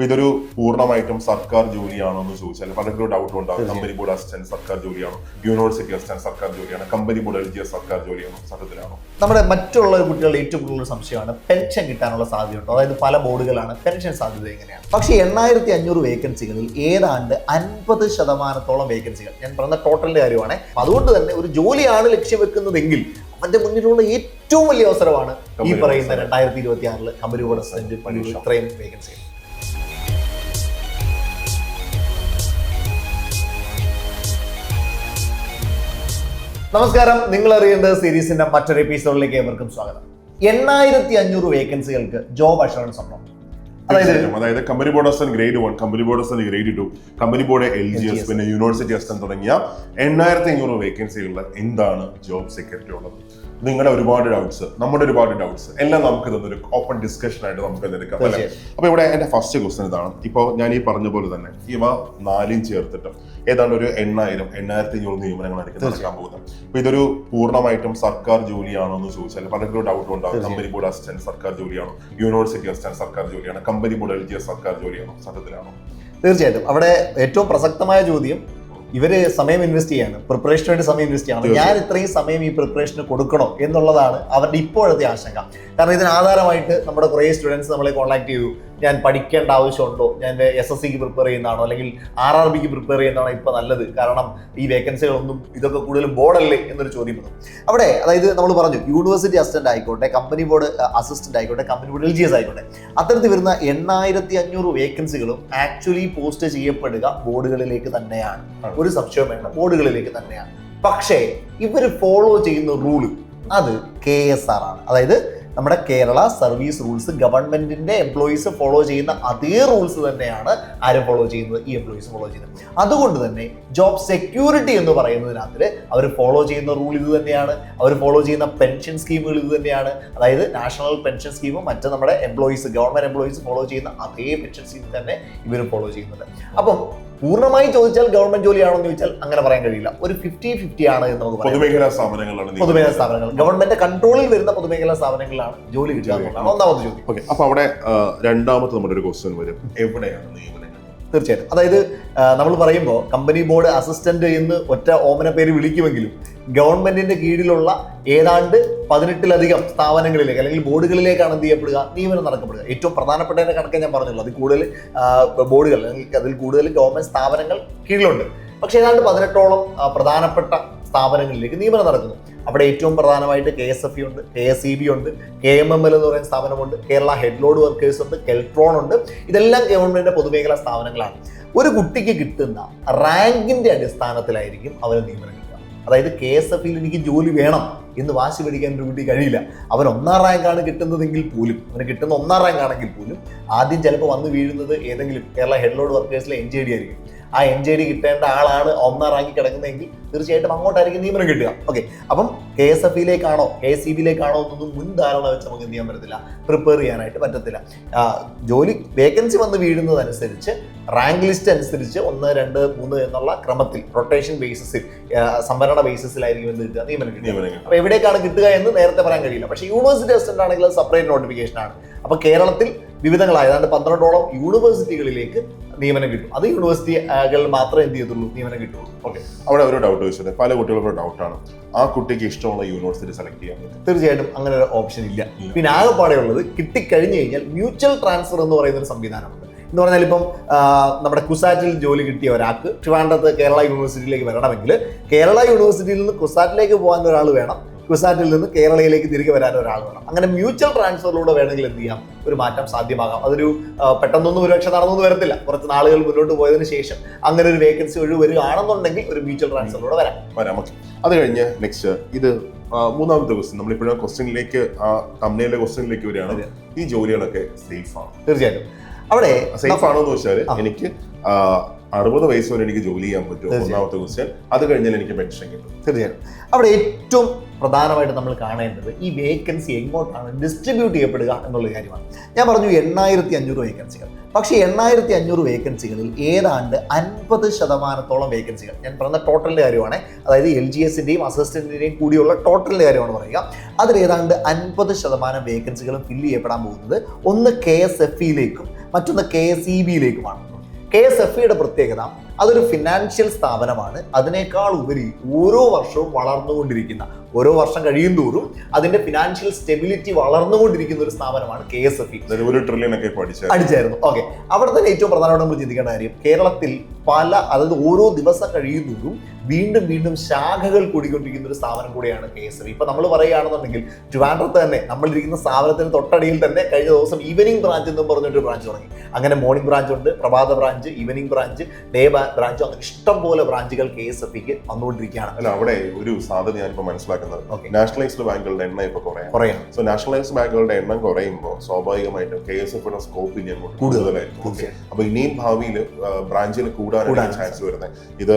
അപ്പൊ ഇതൊരു പൂർണമായിട്ടും സർക്കാർ ജോലിയാണോ എന്ന് ചോദിച്ചാൽ പലർക്കും ഡൗട്ട് ഉണ്ടാകും കമ്പനി ബോർഡ് അസിസ്റ്റന്റ് സർക്കാർ ജോലിയാണോ? യൂണിവേഴ്സിറ്റി അസിസ്റ്റന്റ് സർക്കാർ ജോലിയാണോ? Company board L G S സർക്കാർ ജോലിയാണോ? സത്യത്തിലാണോ നമ്മുടെ മറ്റുള്ള കുട്ടികളുടെ ഏറ്റവും കൂടുതൽ സംശയമാണ് പെൻഷൻ കിട്ടാനുള്ള സാധ്യതയുണ്ടോ? അതായത് പല ബോർഡുകളാണ് പെൻഷൻ സാധ്യത എങ്ങനെയാണ്? പക്ഷേ എണ്ണായിരത്തി അഞ്ഞൂറ് വേക്കൻസികളിൽ ഏതാണ്ട് അൻപത് ശതമാനത്തോളം വേക്കൻസികൾ ഞാൻ പറഞ്ഞ ടോട്ടലിന്റെ കാര്യമാണ്. അതുകൊണ്ട് തന്നെ ഒരു ജോലിയാണ് ലക്ഷ്യം വെക്കുന്നതെങ്കിൽ അവന്റെ മുന്നിലുള്ള ഏറ്റവും വലിയ അവസരമാണ് ഈ പറയുന്ന രണ്ടായിരത്തി ഇരുപത്തി കമ്പനി ബോർഡ് അസിസ്റ്റന്റ് ഇത്രയും വേക്കൻസികൾ നമസ്കാരം. നിങ്ങൾ അറിയേണ്ടത് സീരീസിന്റെ മറ്റൊരു എപ്പിസോഡിലേക്ക് ഏവർക്കും സ്വാഗതം. എണ്ണായിരത്തി അഞ്ഞൂറ് വേക്കൻസികൾക്ക് ജോബ് അഷുറൻസ് ഉണ്ടോ? അതായത് company board assistant grade one company board assistant grade two company board L G S പിന്നെ യൂണിവേഴ്സിറ്റി അസിസ്റ്റന്റ് തുടങ്ങിയ എണ്ണായിരത്തി അഞ്ഞൂറ് വേക്കൻസികളിൽ എന്താണ് ജോബ് സെക്യൂരിറ്റി ഉള്ളത്? നിങ്ങളുടെ ഒരുപാട് ഡൗട്ട്സ് നമ്മുടെ ഒരുപാട് ഡൗട്ട്സ് എല്ലാം നമുക്ക് ഇതൊന്നൊരു ഓപ്പൺ ഡിസ്കഷൻ ആയിട്ട് നമുക്ക് എടുക്കാം. അപ്പൊ ഇവിടെ എന്റെ ഫസ്റ്റ് ക്വസ്റ്റൻ ഇതാണ്. ഇപ്പോൾ ഞാൻ ഈ പറഞ്ഞ പോലെ തന്നെ ഇവ നാലും ചേർത്തിട്ട് ഏതാണ്ട് ഒരു എണ്ണായിരം എണ്ണായിരത്തി അഞ്ഞൂറ് നിയമനങ്ങളായിരിക്കും നടക്കാൻ പോകുന്നത് അപ്പൊ ഇതൊരു പൂർണമായിട്ടും സർക്കാർ ജോലിയാണോ എന്ന് ചോദിച്ചാൽ പലർക്കും ഡൗട്ട് ഉണ്ടാകും കമ്പനി ബോർഡ് അസിസ്റ്റന്റ് സർക്കാർ ജോലിയാണോ? യൂണിവേഴ്സിറ്റി അസിസ്റ്റന്റ് സർക്കാർ ജോലിയാണോ? Company board L G S സർക്കാർ ജോലിയാണോ? സത്യത്തിലാണോ? തീർച്ചയായിട്ടും. അവിടെ ഏറ്റവും പ്രസക്തമായ ചോദ്യം ഇവർ സമയം ഇൻവെസ്റ്റ് ചെയ്യാണ്. പ്രിപ്പറേഷന് വേണ്ടി സമയം ഇൻവെസ്റ്റ് ചെയ്യണം. ഞാൻ ഇത്രയും സമയം ഈ പ്രിപ്പറേഷന് കൊടുക്കണോ എന്നുള്ളതാണ് അവരുടെ ഇപ്പോഴത്തെ ആശങ്ക. കാരണം ഇതിന് ആധാരമായിട്ട് നമ്മുടെ കുറേ സ്റ്റുഡൻസ് നമ്മളെ കോൺടാക്ട് ചെയ്തു. ഞാൻ പഠിക്കേണ്ട ആവശ്യമുണ്ടോ? ഞാൻ എസ് എസ് സിക്ക് പ്രിപ്പയർ ചെയ്യുന്നതാണോ? അല്ലെങ്കിൽ ആർ ആർ ബിക്ക് പ്രിപ്പയർ ചെയ്യുന്നതാണോ ഇപ്പൊ നല്ലത്? കാരണം ഈ വേക്കൻസികളൊന്നും ഇതൊക്കെ കൂടുതലും ബോർഡല്ലേ എന്നൊരു ചോദ്യം വന്നു. അവിടെ അതായത് നമ്മൾ പറഞ്ഞു യൂണിവേഴ്സിറ്റി അസിസ്റ്റന്റ് ആയിക്കോട്ടെ കമ്പനി ബോർഡ് അസിസ്റ്റന്റ് ആയിക്കോട്ടെ company board L G S ആയിക്കോട്ടെ. അത്തരത്തിൽ വരുന്ന എണ്ണായിരത്തി അഞ്ഞൂറ് വേക്കൻസികളും ആക്ച്വലി പോസ്റ്റ് ചെയ്യപ്പെടുക ബോർഡുകളിലേക്ക് തന്നെയാണ്. ഒരു സംശയം വേണ്ട ബോർഡുകളിലേക്ക് തന്നെയാണ്. പക്ഷേ ഇവർ ഫോളോ ചെയ്യുന്ന റൂൾ അത് കെ എസ് ആർ ആണ്. അതായത് നമ്മുടെ കേരള സർവീസ് റൂൾസ് ഗവൺമെന്റിന്റെ എംപ്ലോയീസ് ഫോളോ ചെയ്യുന്ന അതേ റൂൾസ് തന്നെയാണ് ആരും ഫോളോ ചെയ്യുന്നത് ഈ എംപ്ലോയീസ് ഫോളോ ചെയ്യുന്നത്. അതുകൊണ്ട് തന്നെ ജോബ് സെക്യൂരിറ്റി എന്ന് പറയുന്നതിനകത്ത് അവർ ഫോളോ ചെയ്യുന്ന റൂൾ ഇത് തന്നെയാണ്. അവർ ഫോളോ ചെയ്യുന്ന പെൻഷൻ സ്കീമുകൾ ഇത് തന്നെയാണ്. അതായത് നാഷണൽ പെൻഷൻ സ്കീമും മറ്റ് നമ്മുടെ എംപ്ലോയീസ് ഗവൺമെന്റ് എംപ്ലോയീസ് ഫോളോ ചെയ്യുന്ന അതേ പെൻഷൻ സ്കീം തന്നെ ഇവരും ഫോളോ ചെയ്യുന്നുണ്ട്. അപ്പം പൂർണമായി ചോദിച്ചാൽ ഗവൺമെന്റ് ജോലിയാണോ എന്ന് ചോദിച്ചാൽ അങ്ങനെ പറയാൻ കഴിയില്ല. ഒരു ഫിഫ്റ്റി ഫിഫ്റ്റി ആണ് എന്ന് നമുക്ക് പൊതുമേഖലാ സ്ഥാപനങ്ങളാണ് നിയമനം. പൊതുമേഖലാ സ്ഥാപനങ്ങൾ. ഗവൺമെന്റ് കൺട്രോളിൽ വരുന്ന പൊതുമേഖലാ സ്ഥാപനങ്ങളിലാണ് ജോലി കിട്ടുക ഒന്നാമത് ഒന്നാമത്തെ ചോദ്യം. ഓക്കെ അപ്പൊ അവിടെ രണ്ടാമത്തെ നമ്മുടെ ഒരു ക്വസ്റ്റ്യൻ വരും. എവിടെയാണ് നിയമനങ്ങൾ തീർച്ചയായിട്ടും. അതായത് നമ്മൾ പറയുമ്പോൾ കമ്പനി ബോർഡ് അസിസ്റ്റന്റ് എന്ന് ഒറ്റ ഓമന പേര് വിളിക്കുമെങ്കിലും ഗവൺമെന്റിന്റെ കീഴിലുള്ള ഏതാണ്ട് പതിനെട്ടിലധികം സ്ഥാപനങ്ങളിലേക്ക് അല്ലെങ്കിൽ ബോർഡുകളിലേക്കാണ് എന്ത് ചെയ്യപ്പെടുക? നിയമനം നടക്കപ്പെടുക. ഏറ്റവും പ്രധാനപ്പെട്ടതിന്റെ കണക്കെ ഞാൻ പറഞ്ഞുള്ളൂ. അതിൽ കൂടുതൽ ബോർഡുകൾ അല്ലെങ്കിൽ അതിൽ കൂടുതൽ ഗവൺമെന്റ് സ്ഥാപനങ്ങൾ കീഴിലുണ്ട്. പക്ഷേ ഏതാണ്ട് പതിനെട്ടോളം പ്രധാനപ്പെട്ട സ്ഥാപനങ്ങളിലേക്ക് നിയമനം നടക്കുന്നു. അവിടെ ഏറ്റവും പ്രധാനമായിട്ട് കെ എസ് എഫ് ഉണ്ട് കെ എസ് ഇ ബി ഉണ്ട് കെ എം എം എൽ എന്ന് പറയുന്ന സ്ഥാപനമുണ്ട് കേരള ഹെഡ് ലോഡ് വർക്കേഴ്സ് ഉണ്ട് കെൽട്രോൺ ഉണ്ട്. ഇതെല്ലാം ഗവൺമെന്റിന്റെ പൊതുമേഖലാ സ്ഥാപനങ്ങളാണ്. ഒരു കുട്ടിക്ക് കിട്ടുന്ന റാങ്കിന്റെ അടിസ്ഥാനത്തിലായിരിക്കും അവർ നിയമനം കിട്ടുക അതായത് കെ എസ് എഫ് എനിക്ക് ജോലി വേണം എന്ന് വാശി പിടിക്കാൻ ഒരു കുട്ടി കഴിയില്ല. അവൻ ഒന്നാം റാങ്കാണ് കിട്ടുന്നതെങ്കിൽ പോലും അവന് കിട്ടുന്ന ഒന്നാം റാങ്ക് ആണെങ്കിൽ പോലും ആദ്യം ചിലപ്പോൾ വന്ന് വീഴുന്നത് ഏതെങ്കിലും കേരള ഹെഡ് ലോഡ് വർക്കേഴ്സിലെ എൻ ജെ ഡി ആയിരിക്കും. ആ എൻ ജെ ഡി കിട്ടേണ്ട ആളാണ് ഒന്നാം റാങ്കിൽ കിടക്കുന്നതെങ്കിൽ തീർച്ചയായിട്ടും അങ്ങോട്ടായിരിക്കും നിയമനം കിട്ടുക. ഓക്കെ അപ്പം കെ എസ് എഫ് ഇയിലേക്കാണോ കെ സി ബിയിലേക്കാണോ എന്നൊന്നും മുൻധാരണ വെച്ച് നമുക്ക് എന്ത് ചെയ്യാൻ പറ്റത്തില്ല. പ്രിപ്പയർ ചെയ്യാനായിട്ട് പറ്റത്തില്ല. ജോലി വേക്കൻസി വന്ന് വീഴുന്നതനുസരിച്ച് റാങ്ക് ലിസ്റ്റ് അനുസരിച്ച് ഒന്ന് രണ്ട് മൂന്ന് എന്നുള്ള ക്രമത്തിൽ റൊട്ടേഷൻ ബേസിസിൽ സംവരണ ബേസിസിലായിരിക്കും എന്ത് കിട്ടുക? നിയമനം കിട്ടുക. നിയമനങ്ങൾ അപ്പൊ എവിടേക്കാണ് കിട്ടുക എന്ന് നേരത്തെ പറയാൻ കഴിയില്ല. പക്ഷേ യൂണിവേഴ്സിറ്റി അസിസ്റ്റന്റ് ആണെങ്കിൽ അത് സെപ്പറേറ്റ് നോട്ടിഫിക്കേഷൻ ആണ്. അപ്പൊ കേരളത്തിൽ വിവിധങ്ങളായ ഏതാണ്ട് പന്ത്രണ്ടോളം യൂണിവേഴ്സിറ്റികളിലേക്ക് നിയമനം കിട്ടും. അത് യൂണിവേഴ്സിറ്റികളിൽ മാത്രമേ എന്ത് ചെയ്യത്തുള്ളൂ? നിയമനം കിട്ടുള്ളൂ. ഓക്കെ. അവിടെ ഒരു ഡൗട്ട് ചോദിച്ചത് പല കുട്ടികൾക്കും ഡൗട്ടാണ് ആ കുട്ടിക്ക് ഇഷ്ടമുള്ള യൂണിവേഴ്സിറ്റി സെലക്ട് ചെയ്യാൻ പറ്റും. തീർച്ചയായിട്ടും അങ്ങനെ ഒരു ഓപ്ഷൻ ഇല്ല. ഇല്ല. പിന്നെ ആകെപ്പാടെ ഉള്ളത് കിട്ടിക്കഴിഞ്ഞു കഴിഞ്ഞാൽ മ്യൂച്വൽ ട്രാൻസ്ഫർ എന്ന് പറയുന്ന ഒരു സംവിധാനമുണ്ട്. എന്ന് പറഞ്ഞാൽ ഇപ്പം നമ്മുടെ കുസാറ്റിൽ ജോലി കിട്ടിയ ഒരാൾക്ക് ട്രിവാൻഡ്രത്ത് കേരള യൂണിവേഴ്സിറ്റിയിലേക്ക് വരണമെങ്കിൽ കേരള യൂണിവേഴ്സിറ്റിയിൽ നിന്ന് കുസാറ്റിലേക്ക് പോകാൻ ഒരാൾ വേണം. കുസാറ്റിൽ നിന്ന് കേരളയിലേക്ക് തിരികെ വരാൻ ഒരാൾ വേണം. അങ്ങനെ മ്യൂച്വൽ ട്രാൻസ്ഫറിലൂടെ വേണമെങ്കിൽ എന്ത് ചെയ്യാം? ഒരു മാറ്റം സാധ്യമാകാം. അതൊരു പെട്ടെന്നൊന്നും ഒരുപക്ഷെ നടന്നൊന്നും വരത്തില്ല. കുറച്ച് നാളുകൾ മുന്നോട്ട് പോയതിനു ശേഷം അങ്ങനെ ഒരു വേക്കൻസി ഒഴിവ് വരികയാണെന്നുണ്ടെങ്കിൽ ഒരു മ്യൂച്വൽ ട്രാൻസ്ഫറിലൂടെ വരാം. വരാം ഓക്കെ. അത് കഴിഞ്ഞ് നെക്സ്റ്റ് ഇത് മൂന്നാമത്തെ ക്വസ്റ്റ്യൻ നമ്മളിപ്പോഴും ക്വസ്റ്റ്യനിലേക്ക് ആ കമ്പനിയിലെ ക്വസ്റ്റ്യനിലേക്ക് വരികയാണ്. ഈ ജോലികളൊക്കെ സേഫ് ആണ്. തീർച്ചയായിട്ടും. അവിടെ സേഫ് ആണോ എന്ന് വെച്ചാൽ എനിക്ക് അറുപത് വയസ്സ് വരെ എനിക്ക് ജോലി ചെയ്യാൻ പറ്റും ഒന്നാമത്തെ ക്വസ്റ്റ്യൻ അത് കഴിഞ്ഞാൽ എനിക്ക് പെൻഷൻ കിട്ടും. തീർച്ചയായിട്ടും അവിടെ ഏറ്റവും പ്രധാനമായിട്ട് നമ്മൾ കാണേണ്ടത് ഈ വേക്കൻസി എങ്ങോട്ടാണ് ഡിസ്ട്രിബ്യൂട്ട് ചെയ്യപ്പെടുക എന്നുള്ള കാര്യമാണ്. ഞാൻ പറഞ്ഞു എണ്ണായിരത്തി അഞ്ഞൂറ് വേക്കൻസികൾ പക്ഷേ എണ്ണായിരത്തി അഞ്ഞൂറ് വേക്കൻസികളിൽ ഏതാണ്ട് അൻപത് ശതമാനത്തോളം വേക്കൻസികൾ ഞാൻ പറഞ്ഞ ടോട്ടലിന്റെ കാര്യമാണ്. അതായത് എൽ ജി എസിന്റെയും അസിസ്റ്റന്റിന്റെയും കൂടിയുള്ള ടോട്ടലിന്റെ കാര്യമാണ് പറയുക. അതിൽ ഏതാണ്ട് അൻപത് ശതമാനം വേക്കൻസികളും ഫില്ല് ചെയ്യപ്പെടാൻ പോകുന്നത് ഒന്ന് കെ എസ് എഫ് ഇയിലേക്കും. മറ്റൊന്ന് കെ എസ് ഇ ബിയിലേക്കുമാണ് കെ എസ് എഫ് ഇയുടെ പ്രത്യേകത അതൊരു ഫിനാൻഷ്യൽ സ്ഥാപനമാണ്. അതിനേക്കാൾ ഉപരി ഓരോ വർഷവും വളർന്നുകൊണ്ടിരിക്കുന്ന ഓരോ വർഷം കഴിയും തോറും അതിന്റെ ഫിനാൻഷ്യൽ സ്റ്റെബിലിറ്റി വളർന്നുകൊണ്ടിരിക്കുന്ന ഒരു സ്ഥാപനമാണ് കെ എസ് എഫ് ഇ. ഒരു ട്രില്യൺ ഒക്കെ അടിച്ചായിരുന്നു. ഓക്കെ അവിടെ തന്നെ ഏറ്റവും പ്രധാനമായിട്ട് നമ്മൾ ചിന്തിക്കേണ്ട കാര്യം കേരളത്തിൽ പല അതായത് ഓരോ ദിവസം കഴിയുന്നതോറും വീണ്ടും വീണ്ടും ശാഖകൾ കൂടിക്കൊണ്ടിരിക്കുന്ന ഒരു സ്ഥാപനം കൂടിയാണ് കെ എസ് എഫ് ഇപ്പൊ നമ്മൾ പറയുകയാണെന്നുണ്ടെങ്കിൽ ട്രിവാൻഡ്രത്ത് തന്നെ നമ്മളിരിക്കുന്ന സ്ഥാപനത്തിന് തൊട്ടടിയിൽ തന്നെ കഴിഞ്ഞ ദിവസം ഈവനിങ് ബ്രാഞ്ച് എന്നും പറഞ്ഞിട്ട് ബ്രാഞ്ച് തുടങ്ങി. അങ്ങനെ മോർണിംഗ് ബ്രാഞ്ച് ഉണ്ട് പ്രഭാത branch evening branch day branch അങ്ങനെ ഇഷ്ടംപോലെ ബ്രാഞ്ചുകൾ കെ എസ് എഫ് വന്നുകൊണ്ടിരിക്കുകയാണ്. അല്ല അവിടെ ഒരു സാധ്യത ഞാനിപ്പോൾ മനസ്സിലാക്കുന്നത് Okay. നാഷണലൈസ്ഡ് ബാങ്കുകളുടെ എണ്ണം ഇപ്പൊ കുറയാം കുറയാണ്. സോ നാഷണലൈസ്ഡ് ബാങ്കുകളുടെ എണ്ണം കുറയുമ്പോൾ സ്വാഭാവികമായിട്ടും കെ എസ് എഫ് സ്കോപ്പ് ഇനി അങ്ങോട്ട്. കൂടുതലായിരിക്കും. അപ്പൊ ഇനിയും ഭാവിയിൽ ബ്രാഞ്ചിൽ കൂടാനാണ് ചാൻസ് വരുന്നത്. ഇത്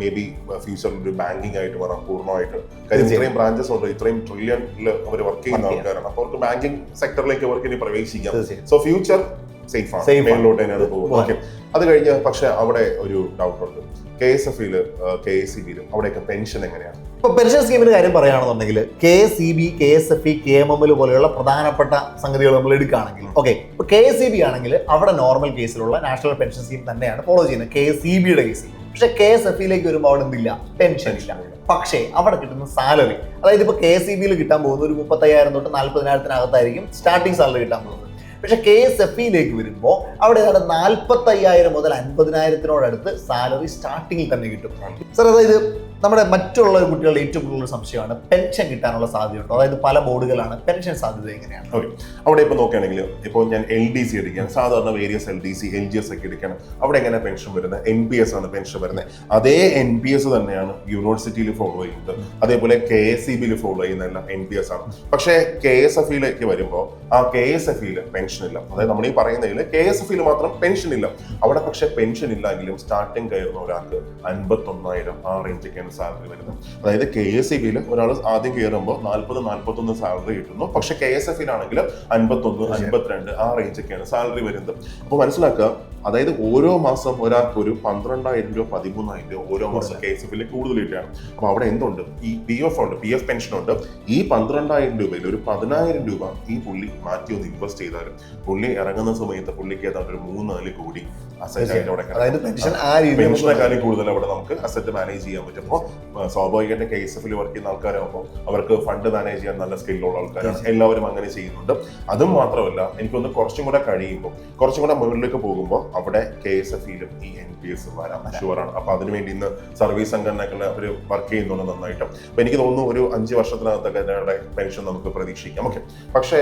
മേ ബി ഫ്യൂച്ചറിൽ ഒരു ബാങ്കിങ് ആയിട്ട് വരാം പൂർണമായിട്ട്. കാര്യം ഇത്രയും ബ്രാഞ്ചസ് ഉണ്ട്. ഇത്രയും ട്രില്യണിൽ അവർ വർക്ക് ചെയ്യുന്ന ആൾക്കാരാണ്. അപ്പോൾ അവർക്ക് ബാങ്കിങ് സെക്ടറിലേക്ക് അവർക്ക് ഇനി പ്രവേശിക്കാം. സോ ഫ്യൂച്ചർ സേഫ് ആണ്. മേളിലോട്ട് തന്നെയാണ് പോകുന്നത്. പോകാം. അത് കഴിഞ്ഞ് പക്ഷെ അവിടെ ഒരു ഡൗട്ട് ഉണ്ട്. കെ എസ് എഫിൽ കെ എസ് സി ബിയിലും അവിടെയൊക്കെ പെൻഷൻ എങ്ങനെയാണ്? ഇപ്പൊ പെൻഷൻ സ്കീമിന്റെ കാര്യം പറയുകയാണെന്നുണ്ടെങ്കിൽ K C B K S F E K M M L പോലെയുള്ള പ്രധാനപ്പെട്ട സംഗതികൾ നമ്മൾ എടുക്കുകയാണെങ്കിൽ ഓക്കെ ഇപ്പൊ കെ സി ബി ആണെങ്കിൽ അവിടെ നോർമൽ കേസിലുള്ള നാഷണൽ പെൻഷൻ സ്കീം തന്നെയാണ് ഫോളോ ചെയ്യുന്നത്. കെ ഇ ബിയുടെ കേസിൽ പക്ഷെ കെ എസ് എഫ് ഇയിലേക്ക് വരുമ്പോൾ അവിടെ എന്തില്ല? പെൻഷൻ ഇല്ല. പക്ഷേ അവിടെ കിട്ടുന്ന സാലറി അതായത് ഇപ്പോൾ കെ ഇ ബിയിൽ കിട്ടാൻ പോകുന്ന ഒരു മുപ്പത്തയ്യായിരം തൊട്ട് നാൽപ്പതിനായിരത്തിനകത്തായിരിക്കും സ്റ്റാർട്ടിംഗ് സാലറി കിട്ടാൻ പോകുന്നത്. പക്ഷെ കെ എസ് എഫ് ഇയിലേക്ക് വരുമ്പോൾ അവിടെ ഏതാണ്ട് നാൽപ്പത്തയ്യായിരം മുതൽ അൻപതിനായിരത്തിനോടടുത്ത് സാലറി സ്റ്റാർട്ടിങ്ങിൽ തന്നെ കിട്ടും. സർ അതായത് നമ്മുടെ മറ്റുള്ള കുട്ടികളുടെ ഏറ്റവും കൂടുതൽ സംശയമാണ് പെൻഷൻ കിട്ടാനുള്ള സാധ്യതയുണ്ടോ? അതായത് പല ബോർഡുകളാണ് പെൻഷൻ സാധ്യത എങ്ങനെയാണ്? ഓക്കെ. അവിടെ ഇപ്പോൾ നോക്കുകയാണെങ്കിൽ ഇപ്പോൾ ഞാൻ എൽ ഡി സി എടുക്കുകയാണ്. സാധാരണ various L D C L G S ഒക്കെ എടുക്കുകയാണ്. അവിടെ എങ്ങനെ പെൻഷൻ വരുന്നത്? എൻ പി എസ് ആണ് പെൻഷൻ വരുന്നത്. അതേ എൻ പി എസ് തന്നെയാണ് യൂണിവേഴ്സിറ്റിയിൽ ഫോളോ ചെയ്യുന്നത്. അതേപോലെ കെ എസ് സി ബിയിൽ ഫോളോ ചെയ്യുന്ന എല്ലാം എൻ പി എസ് ആണ്. പക്ഷേ കെ എസ് എഫ് ഇയിലേക്ക് വരുമ്പോൾ ആ കെ എസ് എഫ് ഇയിൽ പെൻഷൻ ഇല്ല. അതായത് നമ്മൾ ഈ പറയുന്നതിൽ കെ എസ് എഫ് ഇയിൽ മാത്രം പെൻഷൻ ഇല്ല. അവിടെ പക്ഷേ പെൻഷൻ ഇല്ലെങ്കിലും സ്റ്റാർട്ടിങ് കയറുന്ന ഒരാൾക്ക് അൻപത്തൊന്നായിരം ആ റേഞ്ചൊക്കെയാണ് സാലറി വരുന്നത് അതായത് കെ എസ് ഇ ബിയിൽ ഒരാൾ ആദ്യം കയറുമ്പോൾ നാൽപ്പത് നാൽപ്പത്തൊന്ന് സാലറി കിട്ടുന്നു. പക്ഷെ കെ എസ് എഫിലാണെങ്കിൽ അൻപത്തൊന്ന് അൻപത്തിരണ്ട് ആ റേഞ്ചൊക്കെയാണ് സാലറി വരുന്നത്. അപ്പോൾ മനസ്സിലാക്കുക അതായത് ഓരോ മാസം ഒരാൾക്ക് ഒരു പന്ത്രണ്ടായിരം രൂപ പതിമൂന്നായിരം രൂപ ഓരോ മാസം കെ എസ് എഫിൽ കൂടുതൽ കിട്ടുകയാണ് അപ്പോൾ അവിടെ എന്തുണ്ട്? ഈ പി എഫ് ഉണ്ട് പി എഫ് പെൻഷൻ ഉണ്ട്. ഈ പന്ത്രണ്ടായിരം രൂപയിൽ ഒരു പതിനായിരം രൂപ ഈ പുള്ളി മാറ്റി ഒന്ന് ഇൻവെസ്റ്റ് ചെയ്താൽ പുള്ളി ഇറങ്ങുന്ന സമയത്ത് പുള്ളിക്ക് ഏതാണ്ട് ഒരു മൂന്ന് നാല് കോടി അസറ്റ് അവിടെ അതായത് പെൻഷൻ ആ രീതിയിൽ പെൻഷനെക്കാളും കൂടുതൽ അവിടെ നമുക്ക് അസറ്റ് മാനേജ് ചെയ്യാൻ പറ്റും. അപ്പോൾ സ്വാഭാവികമായിട്ട് കെ എസ് എഫിൽ വർക്ക് ചെയ്യുന്ന ആൾക്കാരാകുമ്പോൾ അവർക്ക് ഫണ്ട് മാനേജ് ചെയ്യാൻ നല്ല സ്കില്ലുള്ള ആൾക്കാരാണ്. എല്ലാവരും അങ്ങനെ ചെയ്യുന്നുണ്ട്. അതും മാത്രമല്ല എനിക്കൊന്ന് കുറച്ചും കൂടെ കഴിയുമ്പോൾ കുറച്ചും കൂടെ മുകളിലേക്ക് പോകുമ്പോൾ അവിടെ കെ എസ് എഫിലും ഈ എൻ പി എസ് വരാം. ഷുവറാണ് അപ്പൊ അതിനുവേണ്ടി ഇന്ന് സർവീസ് സംഘടനകൾ അവർ വർക്ക് ചെയ്യുന്നുണ്ട് നന്നായിട്ട്. അപ്പൊ എനിക്ക് തോന്നുന്നു ഒരു അഞ്ച് വർഷത്തിനകത്തൊക്കെ ഞങ്ങളുടെ പെൻഷൻ നമുക്ക് പ്രതീക്ഷിക്കാം. ഓക്കെ പക്ഷേ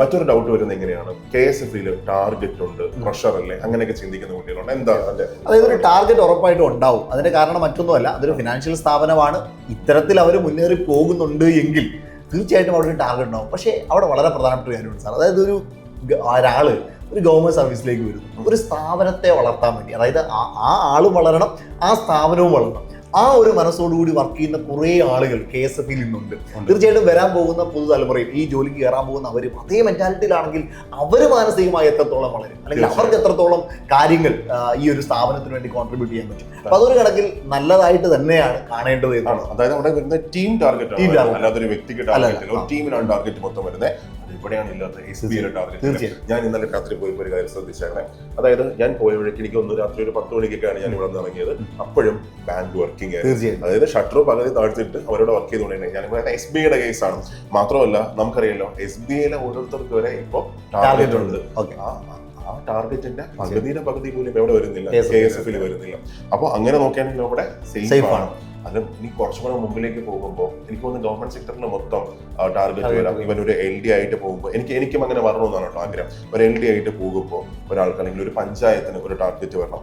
മറ്റൊരു ഡൗട്ട് വരുന്നത് എങ്ങനെയാണ്? കെ എസ് എഫിൽ ടാർഗറ്റ് ഉണ്ട് പ്രഷർ അല്ലേ? അങ്ങനെയൊക്കെ ചിന്തിക്കുന്ന കുട്ടികളുണ്ട്. എന്താ? അതായത് ഒരു ടാർഗറ്റ് ഉറപ്പായിട്ടും ഉണ്ടാവും. അതിന്റെ കാരണം മറ്റൊന്നുമല്ല. അതൊരു ഫിനാൻഷ്യൽ സ്ഥാപനമാണ്. ഇത്തരത്തിൽ അവർ മുന്നേറി പോകുന്നുണ്ട് എങ്കിൽ തീർച്ചയായിട്ടും അവിടെ ഒരു ടാർഗറ്റ് ഉണ്ടാവും. പക്ഷേ അവിടെ വളരെ പ്രധാനപ്പെട്ട ഒരു കാര്യമുണ്ട് സാർ. അതായത് ഒരു ഒരാൾ ഒരു ഗവൺമെന്റ് സർവീസിലേക്ക് വരുന്നു. ഒരു സ്ഥാപനത്തെ വളർത്താൻ വേണ്ടി. അതായത് ആ ആളും വളരണം ആ സ്ഥാപനവും വളരണം. ആ ഒരു മനസ്സോടുകൂടി വർക്ക് ചെയ്യുന്ന കുറേ ആളുകൾ കെ എസ് എഫിൽ ഇന്നുണ്ട് തീർച്ചയായിട്ടും വരാൻ പോകുന്ന പുതുതലമുറയും ഈ ജോലിക്ക് കയറാൻ പോകുന്ന അവരും അതേ മെന്റാലിറ്റിയിലാണെങ്കിൽ അവർ മാനസികമായി എത്രത്തോളം വളരും? അല്ലെങ്കിൽ അവർക്ക് എത്രത്തോളം കാര്യങ്ങൾ ഈ ഒരു സ്ഥാപനത്തിന് വേണ്ടി കോൺട്രിബ്യൂട്ട് ചെയ്യാൻ പറ്റും? അപ്പൊ അതൊരു കണക്കിൽ നല്ലതായിട്ട് തന്നെയാണ് കാണേണ്ടത് എന്നാണ് അതായത് അവിടെ വരുന്ന team target team target target. അല്ലാതെ ഒരു വ്യക്തിക്ക് ടാർഗറ്റ്. ടീമിനാണ് ടാർഗറ്റ് മൊത്തം വരുന്നത്. ഇവിടെയാണ് ഇല്ലാത്ത എസ് ബി ടാർഗറ്റ് തീർച്ചയായും. ഞാൻ ഇന്നലെ രാത്രി പോയപ്പോൾ ഒരു കാര്യം ശ്രദ്ധിച്ചാണ് അതായത് ഞാൻ പോയ വഴിക്ക് എനിക്ക് ഒന്ന് രാത്രി ഒരു പത്ത് മണിക്കൊക്കെയാണ് ഞാൻ ഇവിടെ ഇറങ്ങിയത് അപ്പോഴും ബാങ്ക് വർക്കിംഗ് അതായത് ഷട്ടർ പകുതി താഴ്ത്തിട്ട് അവരോട് വർക്ക് ചെയ്തുകൊണ്ടിരുന്നത്. ഞാൻ പറയുന്നത് എസ് ബി ഐയുടെ ആണ്. മാത്രമല്ല നമുക്കറിയാലോ എസ് ബി ഐയിലെ ഓരോരുത്തർക്ക് വരെ ഇപ്പോൾ ടാർഗറ്റ് ഉണ്ട്. ആ ടാർഗറ്റിന്റെ പകുതിയുടെ പകുതി പോലും എവിടെ വരുന്നില്ല? കെ എസ് എഫിൽ വരുന്നില്ല. അപ്പോൾ അങ്ങനെ നോക്കുകയാണെങ്കിൽ അവിടെ സേഫ് ആണ്. അത് ഇനി കുറച്ചും കൂടെ മുമ്പിലേക്ക് പോകുമ്പോൾ എനിക്ക് തോന്നുന്നു ഗവൺമെന്റ് സെക്ടറിൽ മൊത്തം ടാർഗറ്റ് വരാം. ഇവൻ ഒരു എൽ ഡി ആയിട്ട് പോകുമ്പോൾ എനിക്ക് എനിക്കും അങ്ങനെ വരണമെന്നാണ് കേട്ടോ ആഗ്രഹം. ഒരു എൽ ഡി ആയിട്ട് പോകുമ്പോൾ ഒരാൾക്ക് അല്ലെങ്കിൽ ഒരു പഞ്ചായത്തിന് ഒരു ടാർഗറ്റ് വരണം.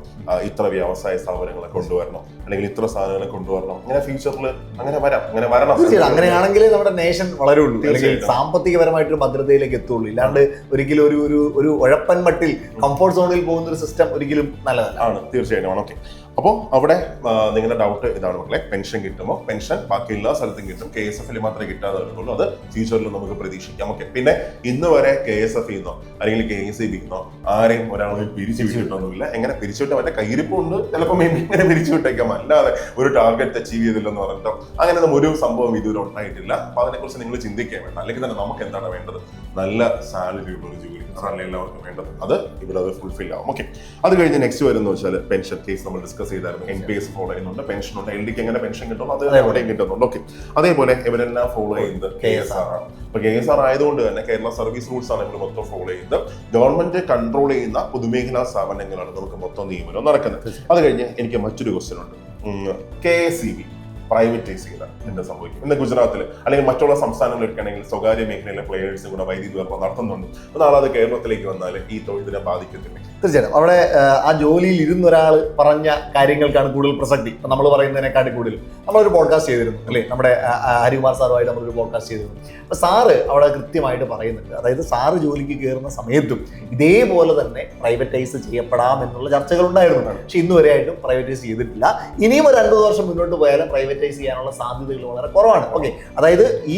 ഇത്ര വ്യവസായ സ്ഥാപനങ്ങളെ കൊണ്ടുവരണം. അല്ലെങ്കിൽ ഇത്ര സാധനങ്ങളെ കൊണ്ടുവരണം. അങ്ങനെ ഫ്യൂച്ചറിൽ അങ്ങനെ വരാം. അങ്ങനെ വരണം. അങ്ങനെയാണെങ്കിൽ നമ്മുടെ നേഷൻ വളരുള്ളൂ. അല്ലെങ്കിൽ സാമ്പത്തികപരമായിട്ട് സാമ്പത്തികപരമായിട്ടൊരു ഭദ്രതയിലേക്ക് എത്തുള്ളൂ. ഇല്ലാണ്ട് ഒരിക്കലും ഒരു ഒരു ഒരു ഉഴപ്പൻ മട്ടിൽ കംഫോർട്ട് സോണിൽ പോകുന്ന ഒരു സിസ്റ്റം ഒരിക്കലും നല്ലതല്ല. ആണ്. തീർച്ചയായിട്ടും. ഓക്കെ. അപ്പോൾ അവിടെ നിങ്ങളുടെ ഡൗട്ട് ഇതാണ് മക്കളെ. പെൻഷൻ കിട്ടുമോ? പെൻഷൻ ബാക്കി എല്ലാ സ്ഥലത്തും കിട്ടും. കെ എസ് എഫിൽ മാത്രമേ കിട്ടാതെ വരുള്ളൂ അത് ഫ്യൂച്ചറിൽ നമുക്ക് പ്രതീക്ഷിക്കാം. ഓക്കെ പിന്നെ ഇന്ന് വരെ കെ എസ് എഫ് ഇന്നോ അല്ലെങ്കിൽ കെ എസ് ഇ നിന്നോ ആരെയും ഒരാളെ പിരിച്ചു വിട്ടിട്ടൊന്നുമില്ല. എങ്ങനെ പിരിച്ചുവിട്ട് മറ്റേ കയ്യിരിപ്പുണ്ട്. ചിലപ്പോൾ മേ ബി ഇങ്ങനെ പിരിച്ചു വിട്ടേക്കാം. അല്ലാതെ ഒരു ടാർഗറ്റ് അച്ചീവ് ചെയ്തില്ലെന്ന് പറഞ്ഞിട്ടോ. അങ്ങനെ ഒന്നും ഒരു സംഭവം ഇതുവരെ ഉണ്ടായിട്ടില്ല. അപ്പൊ അതിനെക്കുറിച്ച് നിങ്ങൾ ചിന്തിക്കാൻ വേണ്ട. അല്ലെങ്കിൽ തന്നെ നമുക്ക് എന്താണ് വേണ്ടത്? നല്ല സാലറി ഉള്ള ഒരു ജോലി. അതല്ല എല്ലാവർക്കും വേണ്ടത്. അത് ഇവിടെ അത് ഫുൾഫിൽ ആവും. ഓക്കെ അത് കഴിഞ്ഞ് നെക്സ്റ്റ് വരുന്ന വെച്ചാൽ പെൻഷൻ കേസ് നമ്മൾ ഡിസ്കസ് ചെയ്തായിരുന്നു. എം പി എസ് ഫോളോ ചെയ്യുന്നുണ്ട് പെൻഷൻ ഉണ്ട് എൽ ഡിക്ക് എങ്ങനെ പെൻഷൻ കിട്ടുന്നു അത് എവിടെയും കിട്ടുന്നുണ്ട്. ഓക്കെ അതേപോലെ ഇവരെല്ലാം ഫോളോ ചെയ്യുന്നത് കെ എസ് ആർ ആണ്. അപ്പൊ കെ എസ് ആർ ആയതുകൊണ്ട് തന്നെ കേരള സർവീസ് റൂൾസ് ആണ് ഇവർ മൊത്തം ഫോളോ ചെയ്യുന്നത്. ഗവൺമെന്റ് കൺട്രോൾ ചെയ്യുന്ന പൊതുമേഖലാ സ്ഥാപനങ്ങളാണ് നമുക്ക് മൊത്തം നിയമനം നടക്കുന്നത്. അത് കഴിഞ്ഞ് എനിക്ക് മറ്റൊരു ക്വസ്റ്റ്യൻ ഉണ്ട്. K S C B privatise ചെയ്ത എന്താ സംഭവിക്കും? ഇന്ന് ഗുജറാത്തിൽ അല്ലെങ്കിൽ മറ്റുള്ള സംസ്ഥാനങ്ങളിൽ എടുക്കുകയാണെങ്കിൽ സ്വകാര്യ മേഖലയിലെ പ്ലേയേഴ്സും കൂടെ വൈദ്യുതി വിതരണം നടത്തുന്നുണ്ട്. അപ്പോൾ നാളെ അത് കേരളത്തിലേക്ക് വന്നാൽ ഈ തൊഴിലിനെ ബാധിക്കത്തില്ല. തീർച്ചയായിട്ടും. അവിടെ ആ, ജോലിയിൽ ഇരുന്ന ഒരാൾ പറഞ്ഞ കാര്യങ്ങൾക്കാണ് കൂടുതൽ പ്രസക്തി. നമ്മൾ പറയുന്നതിനെക്കാട്ടി കൂടുതൽ. നമ്മളൊരു പോഡ്കാസ്റ്റ് ചെയ്തിരുന്നു അല്ലേ? നമ്മുടെ ഹരികുമാർ സാറുമായിട്ട് നമ്മളൊരു പോഡ്കാസ്റ്റ് ചെയ്തിരുന്നു. അപ്പോൾ സാറ് അവിടെ കൃത്യമായിട്ട് പറയുന്നുണ്ട്. അതായത് സാറ് ജോലിക്ക് കയറുന്ന സമയത്തും ഇതേപോലെ തന്നെ പ്രൈവറ്റൈസ് ചെയ്യപ്പെടാം എന്നുള്ള ചർച്ചകൾ ഉണ്ടായിരുന്നു. പക്ഷെ ഇന്നുവരെയായിട്ടും പ്രൈവറ്റൈസ് ചെയ്തിട്ടില്ല. ഇനിയും ഒരു അൻപത് വർഷം മുന്നോട്ട് പോയാലും പ്രൈവറ്റൈസ് ചെയ്യാനുള്ള സാധ്യതകൾ വളരെ കുറവാണ്. ഓക്കെ അതായത് ഈ,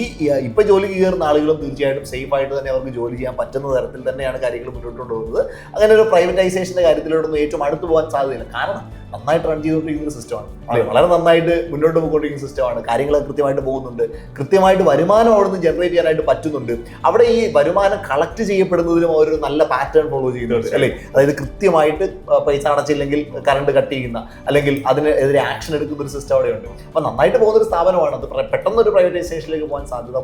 ഇപ്പൊ ജോലി കയറുന്ന ആളുകളും തീർച്ചയായിട്ടും സേഫ് ആയിട്ട് തന്നെ അവർക്ക് ജോലി ചെയ്യാൻ പറ്റുന്ന തരത്തിൽ തന്നെയാണ് കാര്യങ്ങൾ മുന്നോട്ട് കൊണ്ടുപോകുന്നത്. അങ്ങനെ ഒരു പ്രൈവറ്റൈസേഷന്റെ കാര്യത്തിലോടൊന്നും ഏറ്റവും അടുത്ത് പോകാൻ സാധ്യതയില്ല. കാരണം നന്നായിട്ട് റൺ ചെയ്തുകൊണ്ടിരിക്കുന്ന ഒരു സിസ്റ്റമാണ് വളരെ നന്നായിട്ട് മുന്നോട്ട് പോയിക്കൊണ്ടിരിക്കുന്ന സിസ്റ്റമാണ് കാര്യങ്ങൾ കൃത്യമായിട്ട് പോകുന്നുണ്ട്. കൃത്യമായിട്ട് വരുമാനം അവിടെ നിന്ന് ജനറേറ്റ് ചെയ്യാനായിട്ട് പറ്റുന്നുണ്ട്. അവിടെ ഈ വരുമാനം കളക്ട് ചെയ്യപ്പെടുന്നതിനും ഒരു നല്ല പാറ്റേൺ ഫോളോ ചെയ്യുന്നുണ്ട് അല്ലേ? അതായത് കൃത്യമായിട്ട് പൈസ അടച്ചില്ലെങ്കിൽ കറണ്ട് കട്ട് ചെയ്യുന്ന അല്ലെങ്കിൽ അതിനെതിരെ ആക്ഷൻ എടുക്കുന്ന ഒരു സിസ്റ്റം അവിടെ ഉണ്ട് അപ്പൊ നന്നായിട്ട് പോകുന്ന ഒരു സ്ഥാപനമാണ്. അത് പെട്ടെന്ന് ഒരു പ്രൈവറ്റൈസേഷനിലേക്ക് പോകാൻ സാധ്യത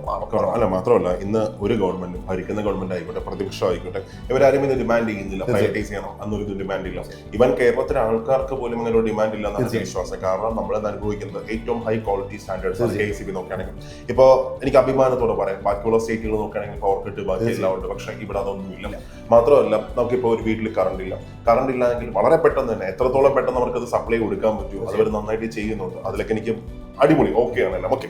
അല്ല മാത്രമല്ല ഇന്ന് ഒരു ഗവൺമെന്റ് ഭരിക്കുന്ന ഗവൺമെന്റ് ആയിക്കോട്ടെ പ്രതിപക്ഷം ആയിക്കോട്ടെ ഇവരാരും ഇത് ഡിമാൻഡ് ചെയ്യുന്നില്ല. പ്രൈവറ്റൈസ് ചെയ്യണം എന്നൊരു ഡിമാൻഡ് ഇല്ല. ഇവൻ കേരളത്തിലെ ആൾക്കാർക്ക് പോലും അങ്ങനെ ഒരു ഡിമാൻഡ് ഇല്ല എന്നാണ് എനിക്ക് വിശ്വാസം. കാരണം നമ്മൾ അനുഭവിക്കുന്നത്? ഏറ്റവും high quality standards K C B നോക്കുകയാണെങ്കിൽ. ഇപ്പോൾ എനിക്ക് അഭിമാനത്തോടെ പറയാം. ബാക്കിയുള്ള സ്റ്റേറ്റുകൾ നോക്കുകയാണെങ്കിൽ പവർ കട്ട് ബാക്കി എല്ലാം ഉണ്ട്. പക്ഷേ ഇവിടെ അതൊന്നുമില്ല. മാത്രമല്ല നമുക്കിപ്പോൾ ഒരു വീട്ടിൽ കറണ്ട് ഇല്ല. കറണ്ട് ഇല്ലെങ്കിൽ വളരെ പെട്ടെന്ന് തന്നെ എത്രത്തോളം പെട്ടെന്ന് അവർക്ക് അത് സപ്ലൈ കൊടുക്കാൻ പറ്റുമോ അത് അവർ നന്നായിട്ട് ചെയ്യുന്നുണ്ട്. അതിലൊക്കെ എനിക്ക് അടിപൊളി. ഓക്കെ ആണല്ലോ. ഓക്കെ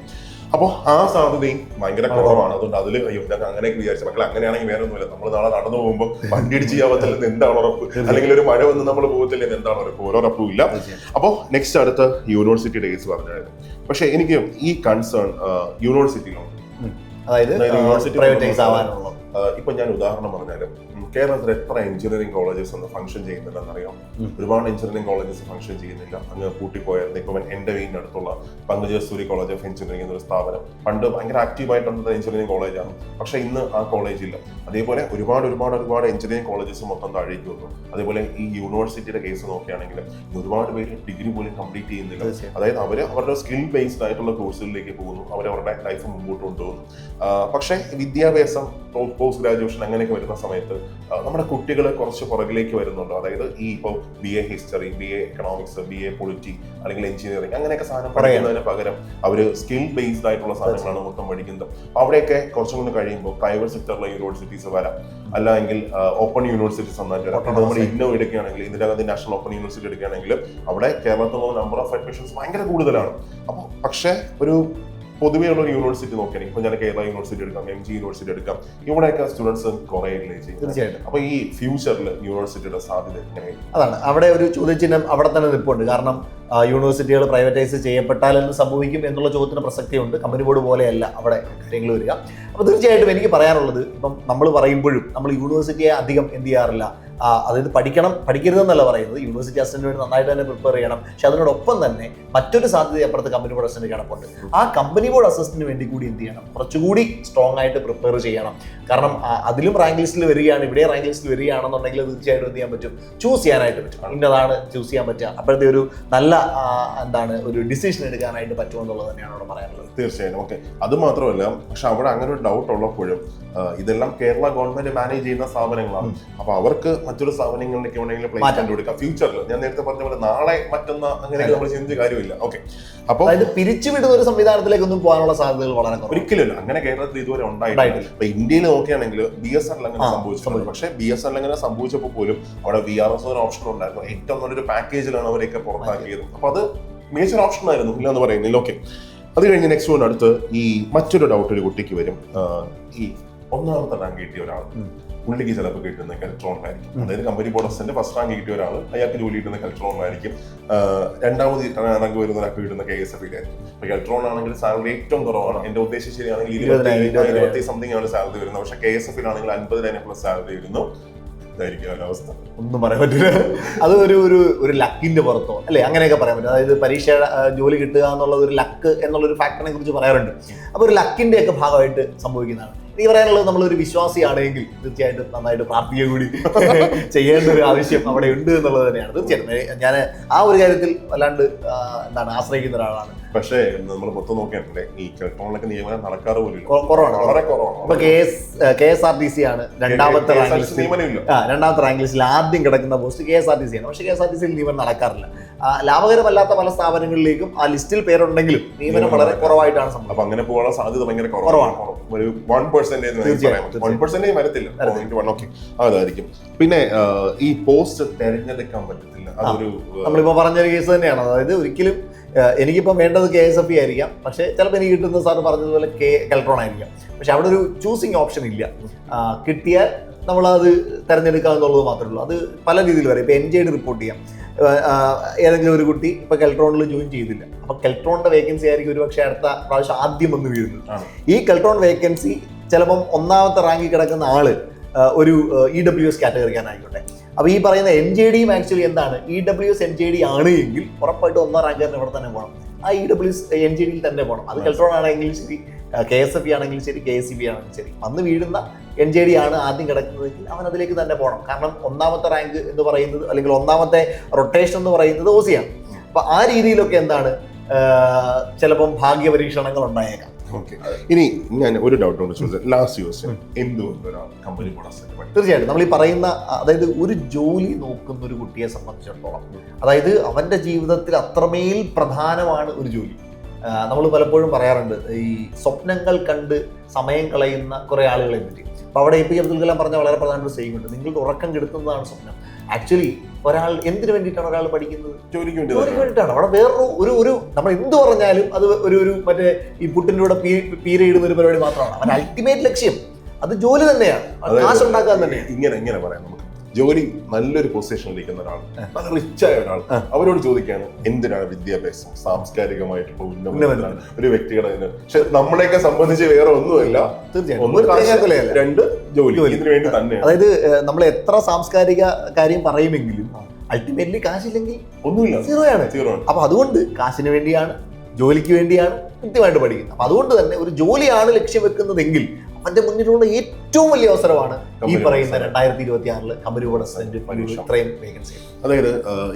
അപ്പോൾ ആ സാധ്യതയും ഭയങ്കര കുറവാണ്. അതുകൊണ്ട് അതിൽ അയ്യോ ഞങ്ങൾ അങ്ങനെയൊക്കെ വിചാരിച്ചു മക്കൾ അങ്ങനെയാണെങ്കിൽ വേറെ ഒന്നുമില്ല നമ്മൾ നാളെ നടന്നു പോകുമ്പോൾ വണ്ടി ഇടിച്ച് ചെയ്യാവത്തില്ലെന്ന് എന്താണ് ഉറപ്പ്? അല്ലെങ്കിൽ ഒരു മഴ വന്ന് നമ്മൾ പോകത്തില്ലെന്ന് എന്താണ് ഉറപ്പ്? ഓരോ ഉറപ്പും ഇല്ല. അപ്പോൾ നെക്സ്റ്റ് അടുത്ത യൂണിവേഴ്സിറ്റി ഡേയ്സ് പറഞ്ഞായിരുന്നു. പക്ഷേ എനിക്ക് ഈ കൺസേൺ യൂണിവേഴ്സിറ്റിയിലുണ്ട് അതായത് യൂണിവേഴ്സിറ്റി ഇപ്പൊ ഞാൻ ഉദാഹരണം പറഞ്ഞാലും കേരളത്തിൽ എത്ര എഞ്ചിനീയറിംഗ് കോളേജസ് ഒന്ന് ഫംഗ്ഷൻ ചെയ്യുന്നില്ലെന്ന് അറിയാം ഉം. ഒരുപാട് എഞ്ചിനീയറിംഗ് കോളേജസ് ഫംഗ്ഷൻ ചെയ്യുന്നില്ല. അങ്ങ് പൂട്ടിപ്പോയായിരുന്നു ഇപ്പൊ എന്റെ വീടിനടുത്തുള്ള പങ്കജസ്തൂരി കോളേജ് ഓഫ് എഞ്ചിനീയറിംഗ് എന്നൊരു സ്ഥാപനം. പണ്ട് ഭയങ്കര ആക്റ്റീവായിട്ടുള്ള എഞ്ചിനീയറിംഗ് കോളേജാണ് പക്ഷെ ഇന്ന് ആ കോളേജ് ഇല്ല. അതേപോലെ ഒരുപാട് ഒരുപാട് ഒരുപാട് എഞ്ചിനീയറിംഗ് കോളേജസ് മൊത്തം താഴേക്ക് വന്നു. അതേപോലെ ഈ യൂണിവേഴ്സിറ്റിയുടെ കേസ് നോക്കുകയാണെങ്കിൽ ഒരുപാട് പേര് ഡിഗ്രി പോലും കംപ്ലീറ്റ് ചെയ്യുന്നില്ല. അതായത് അവർ അവരുടെ സ്കിൽ ബേസ്ഡ് ആയിട്ടുള്ള കോഴ്സുകളിലേക്ക് പോകുന്നു. അവരവരുടെ ലൈഫ് മുമ്പോട്ട് കൊണ്ടുപോകുന്നു. പക്ഷേ വിദ്യാഭ്യാസം പോസ്റ്റ് ഗ്രാജുവേഷൻ അങ്ങനെയൊക്കെ വരുന്ന സമയത്ത് നമ്മുടെ കുട്ടികൾ കുറച്ച് പുറകിലേക്ക് വരുന്നുണ്ട്. അതായത് ഈ ഇപ്പോൾ B A history B A economics B A polity അല്ലെങ്കിൽ എഞ്ചിനീയറിംഗ് അങ്ങനെയൊക്കെ സാധനം പറയുന്നതിന് പകരം അവർ സ്കിൽ ബേസ്ഡ് ആയിട്ടുള്ള സാധനങ്ങളാണ് മൊത്തം പഠിക്കുന്നത്. അവിടെയൊക്കെ കുറച്ചും കൂടി കഴിയുമ്പോൾ പ്രൈവറ്റ് സെക്ടറിലെ യൂണിവേഴ്സിറ്റീസ് വരാം. അല്ലെങ്കിൽ ഓപ്പൺ യൂണിവേഴ്സിറ്റീസ് വന്നാൽ നമ്മൾ ഇന്നോ എടുക്കുകയാണെങ്കിൽ ഇന്ദിരാഗാന്ധി നാഷണൽ ഓപ്പൺ യൂണിവേഴ്സിറ്റി എടുക്കുകയാണെങ്കിൽ അവിടെ കേരളത്തിലുള്ള നമ്പർ ഓഫ് അഡ്മിഷൻസ് ഭയങ്കര കൂടുതലാണ്. അപ്പോൾ പക്ഷേ ഒരു പൊതുവേ ഉള്ള ഒരു യൂണിവേഴ്സിറ്റി നോക്കിയാൽ ഇപ്പൊ ഞാൻ കേരള യൂണിവേഴ്സിറ്റി എടുക്കാം? എം ജി യൂണിവേഴ്സിറ്റി എടുക്കാം. ഇവിടെയൊക്കെ സ്റ്റുഡൻസ് കുറേ ഇല്ലേ തീർച്ചയായിട്ടും. അപ്പൊ ഈ ഫ്യൂച്ചറിൽ യൂണിവേഴ്സിറ്റിയുടെ സാധ്യത അതാണ്. അവിടെ ഒരു ചോദ്യചിഹ്നം അവിടെ തന്നെ നിൽപ്പുണ്ട്. കാരണം യൂണിവേഴ്സിറ്റികൾ പ്രൈവറ്റൈസ് ചെയ്യപ്പെട്ടാൽ എന്ത് സംഭവിക്കും എന്നുള്ള ചോദ്യത്തിന് പ്രസക്തിയുണ്ട്. കമ്പനി ബോർഡ് പോലെയല്ല അവിടെ കാര്യങ്ങൾ വരിക. അപ്പോൾ തീർച്ചയായിട്ടും എനിക്ക് പറയാനുള്ളത് ഇപ്പം നമ്മൾ പറയുമ്പോഴും നമ്മൾ യൂണിവേഴ്സിറ്റിയെ അധികം എന്ത് ചെയ്യാറില്ല. അതായത് പഠിക്കണം പഠിക്കരുതെന്നല്ല പറയുന്നത്. യൂണിവേഴ്സിറ്റി അസിസ്റ്റന്റ് വേണ്ടി നന്നായിട്ട് തന്നെ പ്രിപ്പയർ ചെയ്യണം. പക്ഷെ അതിനോടൊപ്പം തന്നെ മറ്റൊരു സാധ്യത അപ്പുറത്ത് കമ്പനി ബോർഡ് അസിസ്റ്റന്റ് കിടപ്പുണ്ട്. ആ കമ്പനി ബോർഡ് അസിസ്റ്റന്റിന് വേണ്ടി കൂടി എന്ത് ചെയ്യണം? കുറച്ചുകൂടി സ്ട്രോങ് ആയിട്ട് പ്രിപ്പയർ ചെയ്യണം. കാരണം അതിലും റാങ്ക് ലിസ്റ്റിൽ വരികയാണ്. ഇവിടെ റാങ്ക് ലിസ്റ്റിൽ വരികയാണെന്നുണ്ടെങ്കിൽ തീർച്ചയായിട്ടും എന്ത് ചെയ്യാൻ പറ്റും? ചൂസ് ചെയ്യാനായിട്ട് പറ്റും. ഇന്നതാണ് ചൂസ് ചെയ്യാൻ പറ്റുക. അപ്പോഴത്തെ ഒരു നല്ല എന്താണ് ഒരു ഡിസിഷൻ എടുക്കാനായിട്ട് പറ്റുമെന്നുള്ളത് തന്നെയാണ് അവിടെ പറയാനുള്ളത്. തീർച്ചയായും ഓക്കെ അത് മാത്രമല്ല പക്ഷെ അവിടെ അങ്ങനെ ഒരു ഡൗട്ട് ഉള്ളപ്പോഴും ഇതെല്ലാം കേരള ഗവൺമെന്റ് മാനേജ് ചെയ്യുന്ന സ്ഥാപനങ്ങളാണ്. അപ്പൊ അവർക്ക് മറ്റൊരു സ്ഥാപനങ്ങളിലേക്ക് മാറ്റാം. പ്ലേസ്മെന്റ് കൊടുക്കാം ഫ്യൂച്ചറിൽ ഞാൻ നേരത്തെ പറഞ്ഞ പോലെ നാളെ മറ്റൊന്ന് അങ്ങനെ നമ്മൾ ചിന്തിച്ച കാര്യമില്ല. ഓക്കെ അപ്പൊ അതായത് പിരിച്ചുവിടുന്ന ഒരു സംവിധാനത്തിലേക്ക് സംവിധാനത്തിലേക്കൊന്നും പോകാനുള്ള സാധ്യതകൾ വളരെ ഒരിക്കലും അങ്ങനെ കേരളത്തിൽ ഇതുവരെ ഉണ്ടായിട്ടില്ല. ഇപ്പൊ ഇന്ത്യയിൽ നോക്കുകയാണെങ്കിൽ ബി എസ് എൻ അങ്ങനെ സംഭവിച്ചിട്ടുണ്ട്. പക്ഷെ ബി എസ് എൻ അങ്ങനെ സംഭവിച്ചപ്പോൾ പോലും അവിടെ വി ആർ എസ് ഒരു ഓപ്ഷൻ ഉണ്ടായിരുന്നു. ഏറ്റവും നല്ലൊരു പാക്കേജിലാണ് അവരെയൊക്കെ പുറത്താക്കിയത്. അപ്പൊ അത് മേജർ ഓപ്ഷൻ ആയിരുന്നു. ഇല്ല എന്ന് പറയുന്നില്ല. ഓക്കെ അത് കഴിഞ്ഞ് നെക്സ്റ്റ് വൺ അടുത്ത് ഈ മറ്റൊരു ഡൗട്ട് ഒരു കുട്ടിക്ക് വരും. ഈ ഒന്നാമത്തെ റാങ്ക് കിട്ടിയ ഒരാൾ. പുള്ളിക്ക് ചിലപ്പോൾ കിട്ടുന്ന കെൽട്രോണിലായിരിക്കും അതായത് കമ്പനി ബോർഡസിന്റെ ഫസ്റ്റ് റാങ്ക് കിട്ടിയ ഒരാൾ അയാൾക്ക് ജോലി കിട്ടുന്ന കെൽട്രോണിലായിരിക്കും രണ്ടാമത് റാങ്ക് വരുന്ന ഒരാൾക്ക് കിട്ടുന്ന കെ എസ് എഫ് ആയിരിക്കും. അപ്പൊ കലക്ടറോൺ ആണെങ്കിൽ സാലറി ഏറ്റവും കുറവാണ്. എന്റെ ഉദ്ദേശം ശരിയാണെങ്കിൽ ഇരുപത്തി സംതിങ് ആണ് സാലറി വരുന്നത്. പക്ഷെ കെ എസ് എഫിലാണെങ്കിൽ അൻപതിനായിരം പ്ലസ് സാലറി വരുന്നു. അവസ്ഥ ഒന്നും പറയാൻ പറ്റില്ല. അത് ഒരു ഒരു ഒരു ലക്കിന്റെ പുറത്തോ അല്ലെ? അങ്ങനെയൊക്കെ പറയാൻ പറ്റും. അതായത് പരീക്ഷ ജോലി കിട്ടുക എന്നുള്ളത് ഒരു ലക്ക് എന്നുള്ള ഒരു ഫാക്ടറിനെ കുറിച്ച് പറയാറുണ്ട്. അപ്പോൾ ഒരു ലക്കിന്റെ ഒക്കെ ഭാഗമായിട്ട് സംഭവിക്കുന്നതാണ്. എനിക്ക് പറയാനുള്ളത് നമ്മളൊരു വിശ്വാസിയാണെങ്കിൽ തീർച്ചയായിട്ടും നന്നായിട്ട് പ്രാർത്ഥിക്കുക കൂടി ചെയ്യേണ്ട ഒരു ആവശ്യം അവിടെ ഉണ്ട് എന്നുള്ളത് തന്നെയാണ്. തീർച്ചയായിട്ടും. ഞാൻ ആ ഒരു കാര്യത്തിൽ വല്ലാണ്ട് എന്താണ് ആശ്രയിക്കുന്ന ഒരാളാണ്. പക്ഷേ നമ്മൾ മൊത്തം നോക്കിയാണല്ലേ ഈ ഇലക്ട്രോണിക് നിയമനം നടക്കാറ് പോലും വളരെ കുറവാണ്. K S K R T C ആണ് രണ്ടാമത്തെ റാങ്ക് രണ്ടാമത്തെ റാങ്ക് ലിസ്റ്റിൽ ആദ്യം കിടക്കുന്ന post K S R T C ആണ്. പക്ഷേ കെ എസ് ആർ ടി സിയിൽ നിയമനം നടക്കാറില്ല. ലാഭകരമല്ലാത്ത പല സ്ഥാപനങ്ങളിലേക്കും ആ ലിസ്റ്റിൽ പേരുണ്ടെങ്കിലും നിയമനം വളരെ കുറവായിട്ടാണ് സംഭവം അപ്പൊ അങ്ങനെ പോകാനുള്ള സാധ്യത ഭയങ്കര കുറവാണ്. ഒരു വൺ പെർസെന്റേജ് തീർച്ചയായും, വൺ പെർസെന്റേജ് വരത്തില്ല. പോയിന്റ് വൺ ഓക്കെ അതായിരിക്കും. പിന്നെ ഈ പോസ്റ്റ് തെരഞ്ഞെടുക്കാൻ പറ്റത്തില്ല. അതൊരു നമ്മളിപ്പോ പറഞ്ഞൊരു കേസ് തന്നെയാണ്. അതായത് ഒരിക്കലും എനിക്കിപ്പോൾ വേണ്ടത് കെ എസ് എഫ് ഇ ആയിരിക്കാം. പക്ഷേ ചിലപ്പോൾ എനിക്ക് കിട്ടുന്ന സാർ പറഞ്ഞതുപോലെ കെ കെൽട്രോൺ ആയിരിക്കാം. പക്ഷെ അവിടെ ഒരു ചൂസിങ് ഓപ്ഷൻ ഇല്ല. കിട്ടിയാൽ നമ്മളത് തിരഞ്ഞെടുക്കുക എന്നുള്ളത് മാത്രമേ ഉള്ളൂ. അത് പല രീതിയിൽ വരാം. ഇപ്പോൾ എൻ ജി ഡി റിപ്പോർട്ട് ചെയ്യാം. ഏതെങ്കിലും ഒരു കുട്ടി ഇപ്പോൾ കെൽട്രോണിൽ ജോയിൻ ചെയ്തില്ല. അപ്പോൾ കെൽട്രോണിന്റെ വേക്കൻസി ആയിരിക്കും ഒരു പക്ഷേ അടുത്ത പ്രാവശ്യം ആദ്യം വന്ന് വീഴുന്നത്. ഈ കെൽട്രോൺ വേക്കൻസി ചിലപ്പം ഒന്നാമത്തെ റാങ്കിൽ കിടക്കുന്ന ആൾ ഒരു ഇ ഡബ്ല്യു എസ് കാറ്റഗറിക്കാനായിക്കോട്ടെ അപ്പോൾ ഈ പറയുന്ന എം ജെ ഡിയും ആക്ച്വലി എന്താണ്? E W S M J D ആണ് എങ്കിൽ ഉറപ്പായിട്ടും ഒന്നാം റാങ്കാരന് ഇവിടെ തന്നെ പോകണം ആ E W S N J ഡിയിൽ തന്നെ പോകണം അത് കെൽട്രോൺ ആണെങ്കിലും ശരി കെ എസ് എഫ് ആണെങ്കിലും ശരി കെ എസ് സി ബി ആണെങ്കിലും ശരി. വന്ന് വീഴുന്ന എൻ ജെ ഡി ആണ് ആദ്യം കിടക്കുന്നതെങ്കിൽ അവൻ അതിലേക്ക് തന്നെ പോകണം കാരണം ഒന്നാമത്തെ റാങ്ക് എന്ന് പറയുന്നത് അല്ലെങ്കിൽ ഒന്നാമത്തെ റൊട്ടേഷൻ എന്ന് പറയുന്നത് ഓസിയാണ് അപ്പൊ ആ രീതിയിലൊക്കെ എന്താണ്? ചിലപ്പം ഭാഗ്യ പരീക്ഷണങ്ങൾ ഉണ്ടായേക്കാം. ഓക്കെ ഇനി ഞാൻ ഒരു ഡൗട്ട് കൊണ്ട് ചോദിച്ചത് ലാസ്റ്റ് ക്വസ്റ്റ്യൻ എന്തുകൊണ്ട് ഒരാൾ കമ്പനി ബോണസ് തീർച്ചയായിട്ടും. നമ്മൾ ഈ പറയുന്ന അതായത് ഒരു ജോലി നോക്കുന്ന ഒരു കുട്ടിയെ സംബന്ധിച്ചിടത്തോളം അതായത് അവന്റെ ജീവിതത്തിൽ അത്രമേൽ പ്രധാനമാണ് ഒരു ജോലി. നമ്മൾ പലപ്പോഴും പറയാറുണ്ട് ഈ സ്വപ്നങ്ങൾ കണ്ട് സമയം കളയുന്ന കുറെ ആളുകളെ പറ്റി. അപ്പൊ അവിടെ എ പി അബ്ദുൽ കലാം പറഞ്ഞ വളരെ പ്രധാനപ്പെട്ട സെയിം ഉണ്ട്. നിങ്ങൾക്ക് ഉറക്കം കെടുത്തുന്നതാണ് സ്വപ്നം. ആക്ച്വലി ഒരാൾ എന്തിനു വേണ്ടിയിട്ടാണ് ഒരാൾ പഠിക്കുന്നത്? ജോലിക്ക്. വേണ്ടിയിട്ടാണ്. അവിടെ വേറൊരു ഒരു ഒരു നമ്മൾ എന്ത് പറഞ്ഞാലും അത് ഒരു ഒരു മറ്റേ ഈ പുട്ടിന്റെ കൂടെ പീരയിടുന്ന ഒരു പരിപാടി മാത്രമാണ്. അവൻ അൾട്ടിമേറ്റ് ലക്ഷ്യം. അത് ജോലി തന്നെയാണ്. അത് അതായത് കാശ് ഉണ്ടാക്കാൻ തന്നെ ഇങ്ങനെ ഇങ്ങനെ പറയാം ജോലി നല്ലൊരു പൊസിഷനിൽ ഇരിക്കുന്ന ഒരാൾ നല്ല റിച്ചായ ഒരാൾ അവരോട് ചോദിക്കുകയാണ് എന്തിനാണ് വിദ്യാഭ്യാസം? സാംസ്കാരികമായിട്ടുള്ള ഉന്നമനം. ഒരു വ്യക്തിയുടെ പക്ഷെ നമ്മളെയൊക്കെ സംബന്ധിച്ച് വേറെ ഒന്നുമല്ല. രണ്ട് ജോലി. ഇതിനു വേണ്ടി തന്നെ അതായത് നമ്മൾ എത്ര സാംസ്കാരിക കാര്യം പറയുമെങ്കിലും അൾട്ടിമേറ്റ്ലി കാശില്ലെങ്കിൽ ഒന്നുമില്ല. സീറോ ആണ്. സീറോ ആണ്. അപ്പൊ അതുകൊണ്ട് കാശിന് വേണ്ടിയാണ് ജോലിക്ക് വേണ്ടിയാണ് കൃത്യമായിട്ട് പഠിക്കുന്നത്. അപ്പൊ അതുകൊണ്ട് തന്നെ ഒരു ജോലിയാണ് ലക്ഷ്യം വെക്കുന്നതെങ്കിൽ അവന്റെ മുന്നിലുള്ള ഏറ്റവും വലിയ അവസരമാണ് ഈ പറയുന്ന. രണ്ടായിരത്തി ഇരുപത്തി ആറിൽ കമ്പനി ബോർഡ് ഇത്രയും വേക്കൻസി അതായത്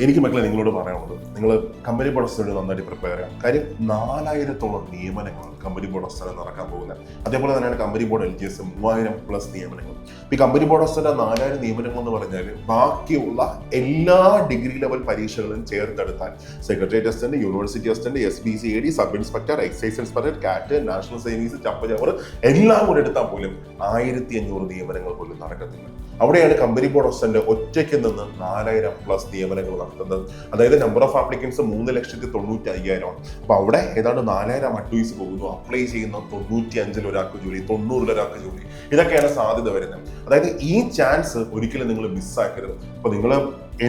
എനിക്ക് മക്കളെ നിങ്ങളോട് പറയാനുള്ളത് നിങ്ങൾ കമ്പനി ബോർഡ് നന്നായിട്ട് പ്രിപ്പയർ ചെയ്യാം കാര്യം നാലായിരത്തോളം നിയമനങ്ങൾ കമ്പനി ബോർഡ് അസ്റ്റർ നടക്കാൻ പോകുന്നത് അതേപോലെ തന്നെയാണ് company board L G S മൂവായിരം പ്ലസ് നിയമനങ്ങൾ ഈ കമ്പനി ബോർഡ് അസ്റ്റർ നാലായിരം നിയമനങ്ങൾ എന്ന് പറഞ്ഞാൽ ബാക്കിയുള്ള എല്ലാ ഡിഗ്രി ലെവൽ പരീക്ഷകളും ചേർത്തെടുത്താൽ secretariat assistant university assistant S B C A D sub inspector excise inspector കാറ്റ് നാഷണൽ സേവിങ്സ് ചപ്പ ചവർ എല്ലാം കൂടെ എടുത്താൽ പോലും ആയിരത്തി അഞ്ഞൂറ് നിയമനങ്ങൾ പോലും നടക്കത്തില്ല. അവിടെയാണ് കമ്പനി ബോർഡ് അസിസ്റ്റന്റ് ഒറ്റയ്ക്ക് നിന്ന് നാലായിരം പ്ലസ് നിയമനങ്ങൾ നടത്തുന്നത്. അതായത് നമ്പർ ഓഫ് ആപ്ലിക്കൻസ് മൂന്ന് ലക്ഷത്തി തൊണ്ണൂറ്റി അയ്യായിരമാണ് അപ്പൊ അവിടെ ഏതാണ്ട് നാലായിരം അഡ്വൈസ് പോകുന്നു. അപ്ലൈ ചെയ്യുന്ന തൊണ്ണൂറ്റി അഞ്ചിൽ ഒരാൾക്ക് ജോലി തൊണ്ണൂറിൽ ഒരാൾക്ക് ജോലി. ഇതൊക്കെയാണ് സാധ്യത വരുന്നത്. അതായത് ഈ ചാൻസ് ഒരിക്കലും നിങ്ങൾ മിസ്സാക്കരുത് അപ്പൊ നിങ്ങൾ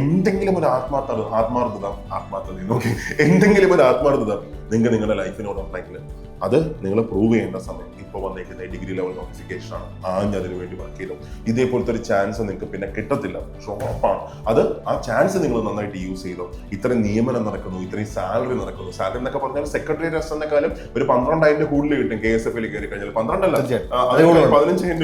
എന്തെങ്കിലും ഒരു ആത്മാർത്ഥ ആത്മാർത്ഥത ആത്മാർത്ഥത നോക്കി. എന്തെങ്കിലും ഒരു ആത്മാർത്ഥത നിങ്ങൾ നിങ്ങളുടെ ലൈഫിനോടുണ്ടെങ്കിൽ അത് നിങ്ങൾ പ്രൂവ് ചെയ്യേണ്ട സമയം. ഇപ്പോൾ വന്നേക്കുന്ന ഡിഗ്രി ലെവൽ നോട്ടിഫിക്കേഷൻ ആണ്. ആഞ്ഞ് അതിന് വേണ്ടി വർക്ക് ചെയ്തു. ഇതേപോലത്തെ ഒരു ചാൻസ് നിങ്ങൾക്ക് പിന്നെ കിട്ടത്തില്ല. പക്ഷെ ഉറപ്പാണ്. അത് ആ ചാൻസ് നിങ്ങൾ നന്നായിട്ട് യൂസ് ചെയ്തോ. ഇത്രയും നിയമനം നടക്കുന്നു ഇത്രയും സാലറി നടക്കുന്നു. സാലറി എന്നൊക്കെ പറഞ്ഞാൽ സെക്രട്ടറി കാലം ഒരു പന്ത്രണ്ടായിരം കൂടുതൽ കിട്ടും കെ എസ് എഫിൽ കയറി കഴിഞ്ഞാൽ പന്ത്രണ്ടല്ല. പതിനഞ്ചായിരം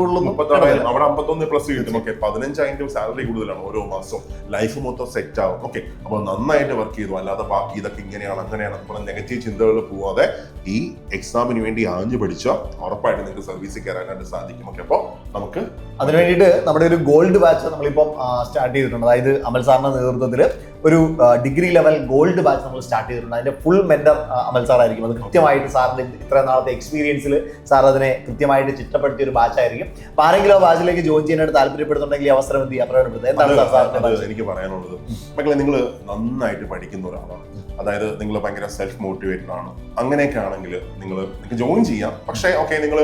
കൂടുതൽ മുപ്പത്താറായിരം. അവിടെ അമ്പത്തൊന്ന് പ്ലസ് കിട്ടും. ഓക്കെ പതിനഞ്ചായിരം സാലറി കൂടുതലാണ് ഓരോ മാസവും. ലൈഫ് മൊത്തം സെറ്റ് ആവും. ഓക്കെ അപ്പോൾ നന്നായിട്ട് വർക്ക് ചെയ്തു. അല്ലാതെ ബാക്കി ഇതൊക്കെ ഇങ്ങനെയാണ് അങ്ങനെയാണ്. അപ്പോൾ നെഗറ്റീവ് ചിന്തകൾ പോവാതെ ഈ എക്സാമിന് വേണ്ടി ആഞ്ഞു പഠിച്ചോ ഉറപ്പായിട്ട് നിങ്ങൾക്ക് സർവീസിൽ കയറാനായിട്ട് സാധിക്കും. ഓക്കെ അപ്പോൾ നമുക്ക് അതിനു വേണ്ടിയിട്ട് നമ്മുടെ ഒരു ഗോൾഡ് ബാച്ച് നമ്മളിപ്പം സ്റ്റാർട്ട് ചെയ്തിട്ടുണ്ട്. അതായത് അമൽ സാറിന്റെ നേതൃത്വത്തിൽ ഒരു ഡിഗ്രി ലെവൽ ഗോൾഡ് ബാച്ച് നമ്മൾ സ്റ്റാർട്ട് ചെയ്തിട്ടുണ്ട്. അതിന്റെ ഫുൾ മെന്റർ അമൽ സാർ ആയിരിക്കും. അത് കൃത്യമായിട്ട് സാറിന്റെ ഇത്ര നാളത്തെ എക്സ്പീരിയൻസിൽ സാർ അതിനെ കൃത്യമായിട്ട് ചിട്ടപ്പെടുത്തിയ ഒരു ബാച്ച് ആയിരിക്കും. അപ്പോൾ ആരെങ്കിലും ആ ബാച്ചിലേക്ക് ജോയിൻ ചെയ്യാനായിട്ട് താല്പര്യപ്പെടുന്നുണ്ടെങ്കിൽ ഈ അവസരം എന്ത് ചെയ്യാൻ എന്താണ് സാർ എനിക്ക് പറയാനുള്ളത്. മക്കളെ നിങ്ങൾ നന്നായിട്ട് പഠിക്കുന്ന ഒരാളാണ്. അതായത് നിങ്ങൾ ഭയങ്കര സെൽഫ് മോട്ടിവേറ്റഡ് ആണ്. അങ്ങനെയൊക്കെ ആണെങ്കിൽ നിങ്ങൾ നിങ്ങൾക്ക് ജോയിൻ ചെയ്യാം. പക്ഷേ ഓക്കെ നിങ്ങൾ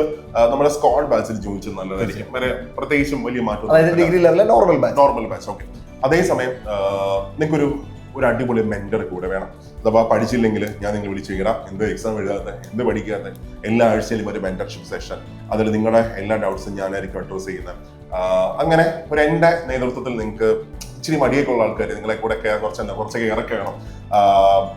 നമ്മുടെ സ്കോഡ് ബാച്ചിൽ ജോയിൻ ചെയ്യുന്നത് നല്ലതായിരിക്കും. വരെ പ്രത്യേകിച്ചും വലിയ മാറ്റം degree ലെവലിലെ normal batch normal batch okay അതേസമയം നിങ്ങൾക്കൊരു ഒരു അടിപൊളി മെന്റർ കൂടെ വേണം. അഥവാ പഠിച്ചില്ലെങ്കിൽ ഞാൻ നിങ്ങൾ വിളിച്ചു കഴിഞ്ഞാൽ എന്ത് എക്സാം എഴുതാതെ എന്ത് പഠിക്കാതെ എല്ലാ ആഴ്ചയിലും ഒരു മെന്റർഷിപ്പ് സെഷൻ അതിൽ നിങ്ങളുടെ എല്ലാ ഡൗട്ട്സും ഞാനായിരിക്കും അഡ്രസ് ചെയ്യുന്നത്. അങ്ങനെ ഒരു എന്റെ നേതൃത്വത്തിൽ നിങ്ങൾക്ക് ഇച്ചിരി മടിയൊക്കെ ഉള്ള ആൾക്കാർ നിങ്ങളെ കൂടെ കുറച്ച് തന്നെ കുറച്ചൊക്കെ ഇറക്കി വേണം.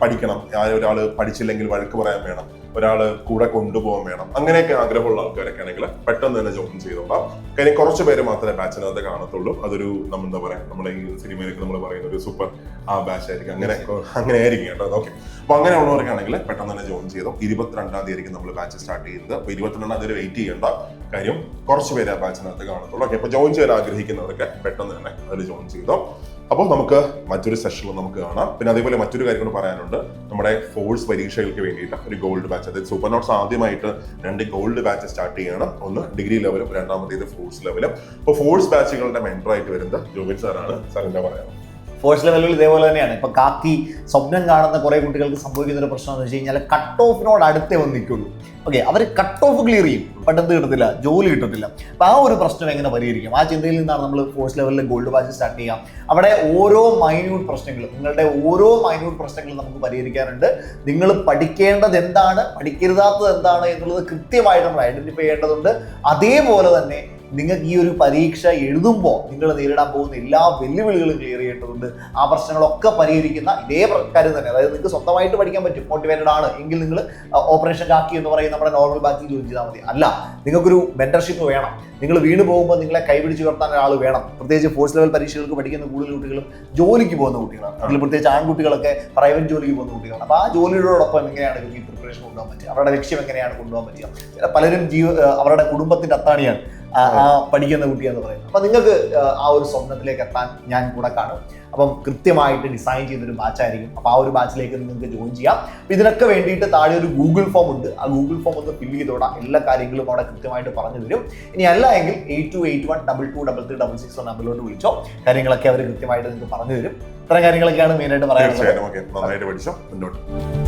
പഠിക്കണം. ഒരാൾ പഠിച്ചില്ലെങ്കിൽ വഴക്ക് പറയാൻ വേണം. ഒരാൾ കൂടെ കൊണ്ടുപോകാൻ വേണം. അങ്ങനെയൊക്കെ ആഗ്രഹമുള്ള ആൾക്കാരൊക്കെ ആണെങ്കിൽ പെട്ടെന്ന് തന്നെ ജോയിൻ ചെയ്തോളാം. കാര്യം കുറച്ച് പേര് മാത്രമേ ബാച്ചിനകത്ത് കാണത്തുള്ളൂ. അതൊരു നമ്മൾ എന്താ പറയാ നമ്മുടെ ഈ സിനിമയിലേക്ക് നമ്മൾ പറയുന്ന ഒരു സൂപ്പർ ആ ബാച്ച് ആയിരിക്കും. അങ്ങനെ അങ്ങനെ ആയിരിക്കും കേട്ടോ ഓക്കെ. അപ്പൊ അങ്ങനെ ഉള്ളവർക്കാണെങ്കിൽ പെട്ടെന്ന് തന്നെ ജോയിൻ ചെയ്തോ. ഇരുപത്തിരണ്ടാം തീയതി നമ്മൾ ബാച്ച് സ്റ്റാർട്ട് ചെയ്യുന്നത്. അപ്പൊ ഇരുപത്തിരണ്ടാം തീയതി വെയിറ്റ് ചെയ്യേണ്ട കാര്യം കുറച്ച് പേര് ആ ബാച്ചിനകത്ത് കാണത്തുള്ളൂ. ഓക്കെ അപ്പൊ ജോയിൻ ചെയ്യാൻ ആഗ്രഹിക്കുന്നവർക്ക് പെട്ടെന്ന് തന്നെ അതിൽ ജോയിൻ ചെയ്തോ. അപ്പോൾ നമുക്ക് മറ്റൊരു സെഷനിൽ നമുക്ക് കാണാം. പിന്നെ അതേപോലെ മറ്റൊരു കാര്യം കൂടെ പറയാനുണ്ട്. നമ്മുടെ ഫോഴ്സ് പരീക്ഷകൾക്ക് വേണ്ടിയിട്ട് ഒരു ഗോൾഡ് ബാച്ച് അതായത് സൂപ്പർ നോട്ട്സ് ആദ്യമായിട്ട് രണ്ട് ഗോൾഡ് ബാച്ച് സ്റ്റാർട്ട് ചെയ്യണം. ഒന്ന് ഡിഗ്രി ലെവലും രണ്ടാമത്തേത് ഫോഴ്സ് ലെവലും അപ്പോൾ ഫോഴ്സ് ബാച്ചുകളുടെ മെന്ററായിട്ട് വരുന്നത് ജോബിൻ സാറാണ് സാറിന്റെ പറയാം? ഫോഴ്സ് ലെവലിൽ ഇതേപോലെ തന്നെയാണ്. ഇപ്പൊ കാക്കി സ്വപ്നം കാണുന്ന കുറേ കുട്ടികൾക്ക് സംഭവിക്കുന്ന ഒരു പ്രശ്നം എന്ന് വെച്ച് കഴിഞ്ഞാൽ കട്ട് ഓഫിനോട് അടുത്തേ വന്ന് നിൽക്കുള്ളൂ ഓക്കെ അവർ കട്ട് ഓഫ് ക്ലിയർ ചെയ്യും. പെട്ടെന്ന് കിട്ടത്തില്ല ജോലി കിട്ടത്തില്ല. അപ്പൊ ആ ഒരു പ്രശ്നം എങ്ങനെ പരിഹരിക്കും? ആ ചിന്തയിൽ നിന്നാണ് നമ്മൾ ഫോഴ്സ് ലെവലിൽ ഗോൾഡ് വാച്ച് സ്റ്റാർട്ട് ചെയ്യാം. അവിടെ ഓരോ മൈന്യൂട്ട് പ്രശ്നങ്ങളും നിങ്ങളുടെ ഓരോ മൈന്യൂട്ട് പ്രശ്നങ്ങളും നമുക്ക് പരിഹരിക്കാറുണ്ട് നിങ്ങൾ പഠിക്കേണ്ടത് എന്താണ്? പഠിക്കരുതാത്തത് എന്താണ് എന്നുള്ളത് കൃത്യമായിട്ട് നമ്മൾ ഐഡന്റിഫൈ ചെയ്യേണ്ടതുണ്ട്. അതേപോലെ തന്നെ നിങ്ങൾക്ക് ഈ ഒരു പരീക്ഷ എഴുതുമ്പോൾ നിങ്ങൾ നേരിടാൻ പോകുന്ന എല്ലാ വെല്ലുവിളികളും ക്ലിയർ ചെയ്യേണ്ടതുണ്ട്. ആ പ്രശ്നങ്ങളൊക്കെ പരിഹരിക്കുന്ന ഇതേ കാര്യം തന്നെ. അതായത് നിങ്ങൾക്ക് സ്വന്തമായിട്ട് പഠിക്കാൻ പറ്റും. മോട്ടിവേറ്റഡ് ആണ്. എങ്കിൽ നിങ്ങൾ ഓപ്പറേഷൻ കാക്കി എന്ന് പറയുന്ന നമ്മുടെ നോർമൽ ബാച്ചിൽ ജോയിൻ ചെയ്താൽ മതി. അല്ല നിങ്ങൾക്കൊരു മെന്റർഷിപ്പ് വേണം. നിങ്ങൾ വീണ് പോകുമ്പോൾ നിങ്ങളെ കൈപിടിച്ച് ഉയർത്താൻ ഒരാൾ വേണം. പ്രത്യേകിച്ച് ഫോഴ്സ് ലെവൽ പരീക്ഷകൾക്ക് പഠിക്കുന്ന കൂടുതൽ കുട്ടികളും ജോലിക്ക് പോകുന്ന കുട്ടികളാണ്. അതിൽ പ്രത്യേകിച്ച് ആൺകുട്ടികളൊക്കെ പ്രൈവറ്റ് ജോലിക്ക് പോകുന്ന കുട്ടികളാണ്. അപ്പോൾ ആ ജോലിയോടൊപ്പം എങ്ങനെയാണ് ഇവർക്ക് ഈ കൊണ്ടുപോകാൻ പറ്റുക. അവരുടെ ലക്ഷ്യം എങ്ങനെയാണ് കൊണ്ടുപോകാൻ പറ്റുക? പലരും ജീവ അവരുടെ കുടുംബത്തിന്റെ അത്താണിയാണ് ആ പഠിക്കുന്ന കുട്ടി എന്ന് പറയുന്നത്. അപ്പം നിങ്ങൾക്ക് ആ ഒരു സ്വപ്നത്തിലേക്ക് എത്താൻ ഞാൻ കൂടെ കാണും. അപ്പം കൃത്യമായിട്ട് ഡിസൈൻ ചെയ്തൊരു ബാച്ചായിരിക്കും അപ്പോൾ ആ ഒരു ബാച്ചിലേക്ക് നിങ്ങൾക്ക് ജോയിൻ ചെയ്യാം. ഇതിനൊക്കെ വേണ്ടിയിട്ട് താഴെ ഒരു ഗൂഗിൾ ഫോം ഉണ്ട്. ആ ഗൂഗിൾ ഫോം ഒന്ന് ഫില്ല് ചെയ്തോടാം എല്ലാ കാര്യങ്ങളും അവിടെ കൃത്യമായിട്ട് പറഞ്ഞു തരും. ഇനി അല്ല എങ്കിൽ eight two eight one double two double three double six നമ്പറിലോട്ട് വിളിച്ചോ. കാര്യങ്ങളൊക്കെ അവർ കൃത്യമായിട്ട് നിങ്ങൾക്ക് പറഞ്ഞു തരും. ഇത്തരം കാര്യങ്ങളൊക്കെയാണ് മെയിനായിട്ട് പറയാനുള്ളത്. നന്നായിട്ട് പഠിച്ചോ. മുന്നോട്ട്.